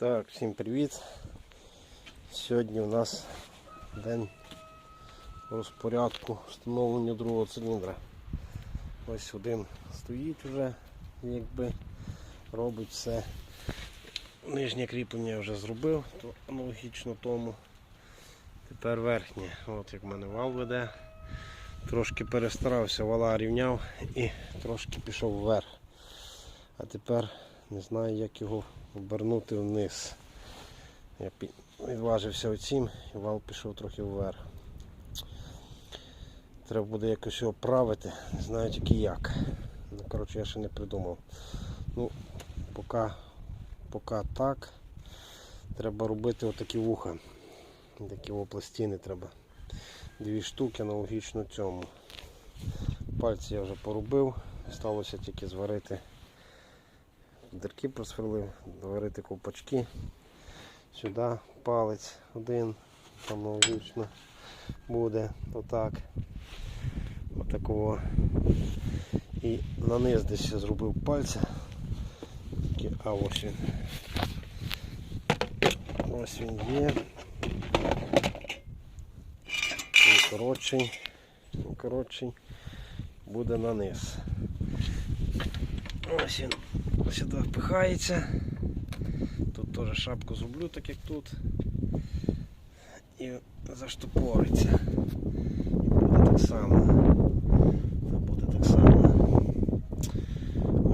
Так, всім привіт. Сьогодні у нас день розпорядку встановлення другого циліндра. Ось один стоїть вже, якби робить все. Нижнє кріплення я вже зробив, то аналогічно тому. Тепер верхнє. От як в мене вал веде. Трошки перестарався, вала рівняв і трошки пішов вверх. А тепер не знаю, як його обернути вниз. Я відважився оцім і вал пішов трохи вверх. Треба буде якось його правити, не знаю тільки як. Ну, коротше, я ще не придумав. Ну, поки, поки так, треба робити отакі вуха. Такі пластини треба. Дві штуки аналогічно цьому. Пальці я вже поробив, сталося тільки зварити дирки просверлив, доварити ковпачки. Сюди палець один, там аналогічно буде отак. Отакого. І на низ десь зробив пальця. А ось він. Ось він є. Коротший. Коротший. Буде на низ. Ось він сюди впихається. Тут теж шапку зроблю, так як тут. І заштопориться. І буде так само. Буде так само.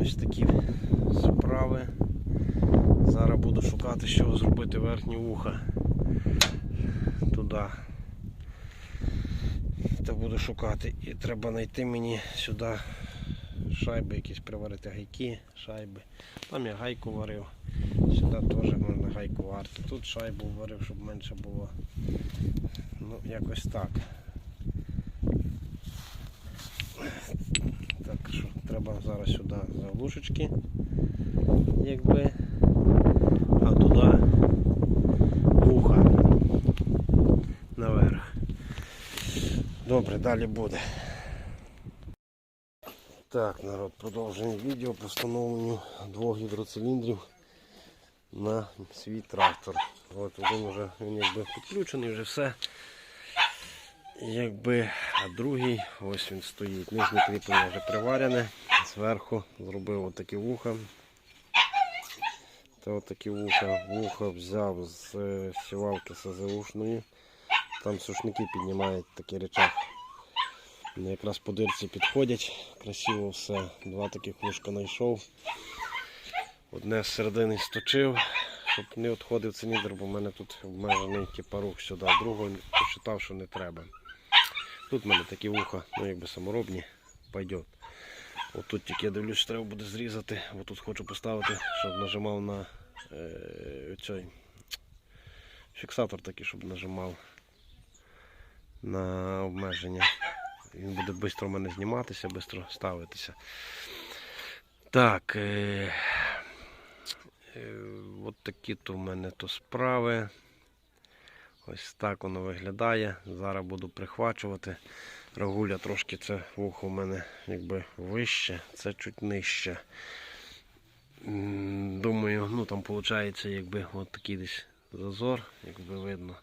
Ось такі справи. Зараз буду шукати, що зробити верхні вуха. Туди. Та буду шукати. І треба знайти мені сюди шайби якісь приварити гайки, шайби. Там я гайку варив. Сюди теж можна гайку варити. Тут шайбу варив, щоб менше було. Ну, якось так. Так що треба зараз сюди заглушечки, якби, а туди вуха наверх. Добре, далі буде. Так, народ, продовжуємо відео по встановленню двох гідроциліндрів на свій трактор. От один вже він якби підключений, вже все. Якби, а другий, ось він стоїть. Нижнє кріплення вже приварене. Зверху зробив отакі вуха. Та отакі вуха. Вуха взяв з сівалки СЗУшної. Там сушники піднімають такий речах. Вони якраз по дирці підходять, красиво все. Два таких вушка знайшов. Одне з середини сточив, щоб не відходив циліндр, бо в мене тут обмежений типа, рух сюди. Другого посчитав, що не треба. Тут в мене такі вуха, ну якби саморобні, пойдет. От тут тільки я дивлюсь, що треба буде зрізати, бо тут хочу поставити, щоб нажимав на е, цей фіксатор такий, щоб нажимав на обмеження. Він буде швидко в мене зніматися, швидко ставитися. Так. Е, е, от такі то в мене то справи. Ось так воно виглядає. Зараз буду прихвачувати. Рагуля трошки це вухо в мене якби вище, це чуть нижче. Думаю, ну там виходить якби от такий десь зазор, якби видно,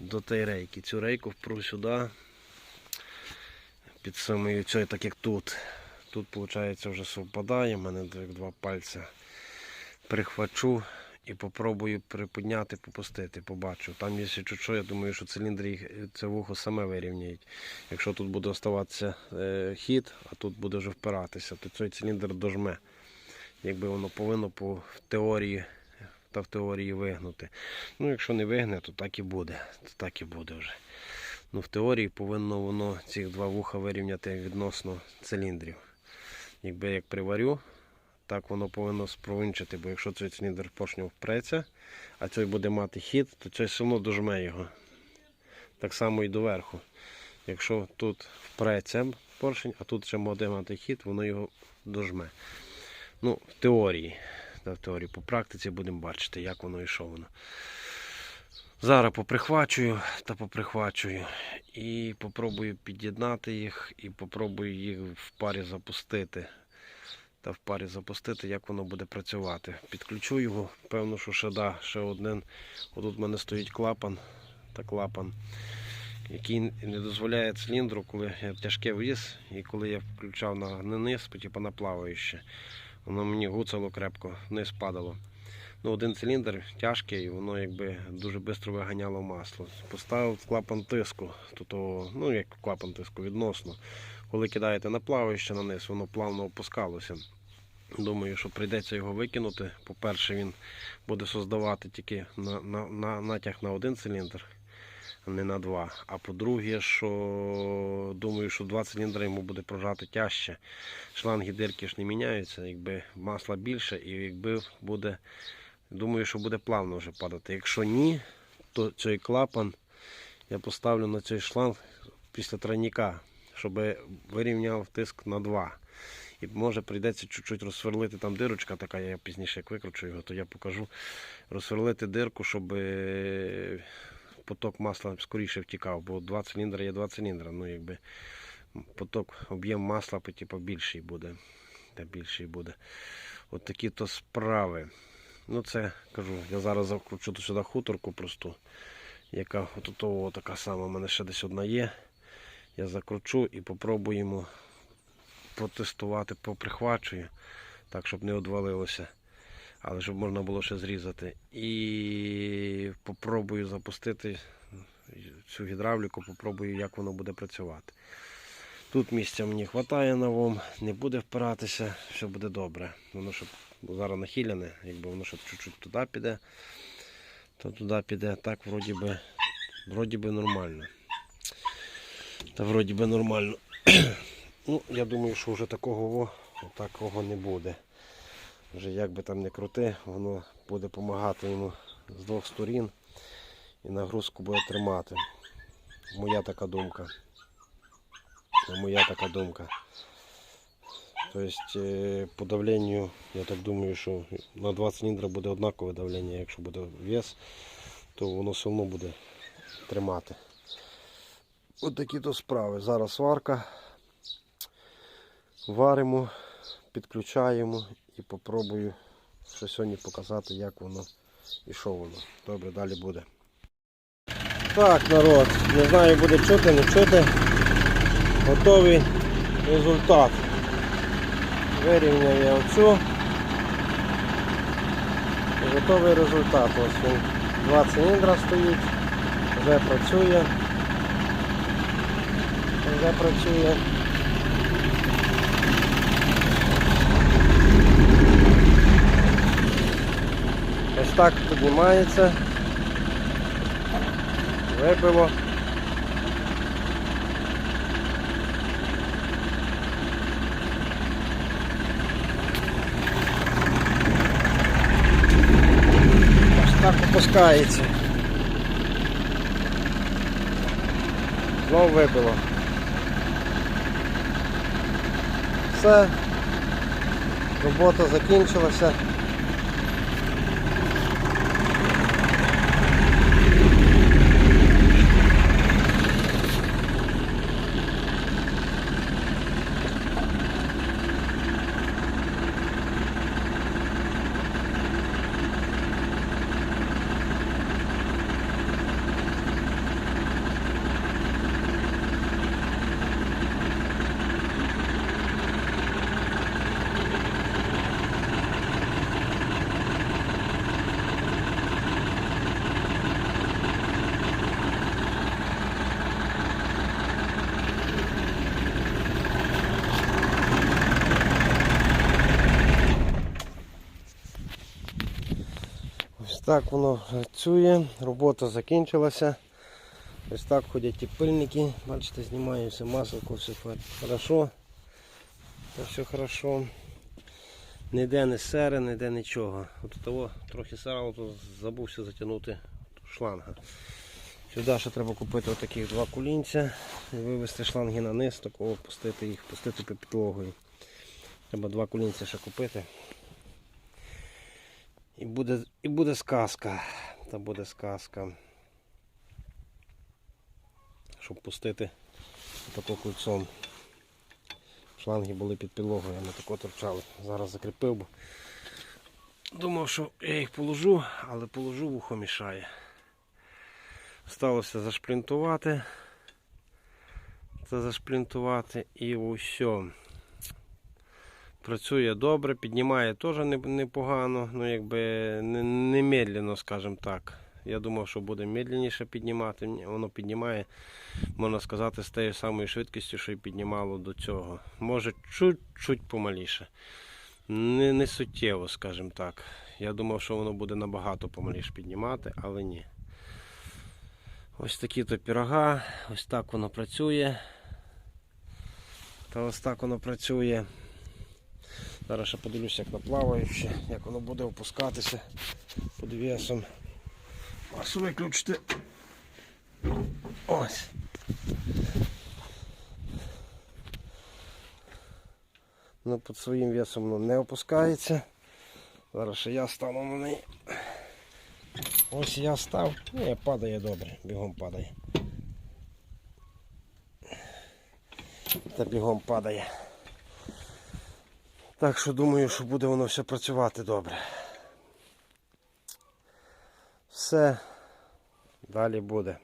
до тієї рейки. Цю рейку впру сюди під самою так як тут. Тут, виходить, вже совпадає, в мене два пальця. Прихвачу і попробую приподняти, попустити, побачу. Там, якщо чуть що, я думаю, що циліндри їх- це вухо саме вирівняють. Якщо тут буде оставатися е, хід, а тут буде вже впиратися, то цей циліндр дожме. Якби воно повинно по в теорії та в теорії вигнути. Ну, якщо не вигне, то так і буде. То так і буде вже. Ну, в теорії повинно воно ці два вуха вирівняти відносно циліндрів. Якби як приварю, так воно повинно спровинчити, бо якщо цей циліндр поршнем впреться, а цей буде мати хід, то цей все одно дожме його. Так само і доверху. Якщо тут впреться поршень, а тут ще буде мати хід, воно його дожме. Ну, в теорії. В теорії. По практиці будемо бачити, як воно і воно. Зараз поприхвачую та поприхвачую і попробую під'єднати їх і попробую їх в парі запустити. та в парі запустити, як воно буде працювати. Підключу його, певно, що ще да, ще один. Отут в мене стоїть клапан та клапан, який не дозволяє циліндру, коли я тяжке віз, і коли я включав на низ, типу на плаваюче, воно мені гуцало крепко, вниз падало. Ну, один циліндр тяжкий, і воно якби дуже швидко виганяло масло. Поставив клапан тиску, то, то, ну як клапан тиску відносно. Коли кидаєте на плаваюче на низ, воно плавно опускалося. Думаю, що прийдеться його викинути. По-перше, він буде создавати тільки на, на, на, натяг на один циліндр, а не на два. А по-друге, що думаю, що два циліндри йому буде прожати тяжче. Шланги дирки ж не міняються, якби масла більше, і якби буде, думаю, що буде плавно вже падати. Якщо ні, то цей клапан я поставлю на цей шланг після тройника, щоб вирівняв тиск на 2. І може прийдеться чуть-чуть розсверлити там дирочка така, я пізніше як викручу його, то я покажу. Розсверлити дирку, щоб е, поток масла скоріше втікав, бо два циліндри є два циліндри. Ну, якби поток, об'єм масла типу, більший буде. Та більший буде. От такі то справи. Ну це кажу, я зараз закручу сюди хуторку просту, яка от така сама, у мене ще десь одна є. Я закручу і попробуємо протестувати, поприхвачую, так, щоб не одвалилося. Але щоб можна було ще зрізати. І попробую запустити цю гідравліку, попробую, як воно буде працювати. Тут місця мені вистачає новом, не буде впиратися, все буде добре. Воно щоб зараз нахиляне, якби воно щоб чуть-чуть туди піде, то туди піде. Так вроді би, вроді би нормально. Та вроді би нормально. ну, я думаю, що вже такого такого не буде. Вже як би там не крути, воно буде допомагати йому з двох сторін і нагрузку буде тримати. Моя така думка. Моя така думка. Тобто е, по давленню, я так думаю, що на 2 циліндри буде однакове давлення, якщо буде вес, то воно все одно буде тримати. От такі то справи. Зараз сварка. Варимо, підключаємо і попробую ще сьогодні показати, як воно і що воно. Добре, далі буде. Так, народ, не знаю, буде чути, не чути. Готовий результат. Вирівняю я оцю. Готовий результат. Ось він. Два циліндра стоїть, вже працює. Вже працює. Ось так піднімається. Вибило. Ось так опускається. Знову вибило. Все. Робота закінчилася. Так воно працює, робота закінчилася. Ось так ходять і пильники. Бачите, знімаю все маселко, все хорошо. Все хорошо. Ніде не сере, ніде нічого. От того трохи сирало, то забувся затягнути шланга. Сюди ще треба купити отаких два кулінця і вивести шланги на низ, такого пустити їх, пустити під підлогою. Треба два кулінця ще купити. І буде, і буде сказка. Та буде сказка. Щоб пустити тако кульцом. шланги були під підлогою, вони тако торчали. Зараз закріпив, бо думав, що я їх положу, але положу вухо мішає. Сталося зашплінтувати. Це зашплінтувати і усе. Працює добре, піднімає теж непогано, ну якби не, не скажімо так. Я думав, що буде медленніше піднімати. Воно піднімає, можна сказати, з тією самою швидкістю, що й піднімало до цього. Може чуть-чуть помаліше. Не, не суттєво, скажімо так. Я думав, що воно буде набагато помаліше піднімати, але ні. Ось такі то пірога, ось так воно працює. Та ось так воно працює. Зараз ще подивлюся, як наплаваючи, як воно буде опускатися під весом. Масу виключити. Ось. Ну, під своїм весом воно не опускається. Зараз ще я стану на неї. Ось я став. Ні, падає добре, бігом падає. Та бігом падає. Так що думаю, що буде воно все працювати добре. Все. Далі буде.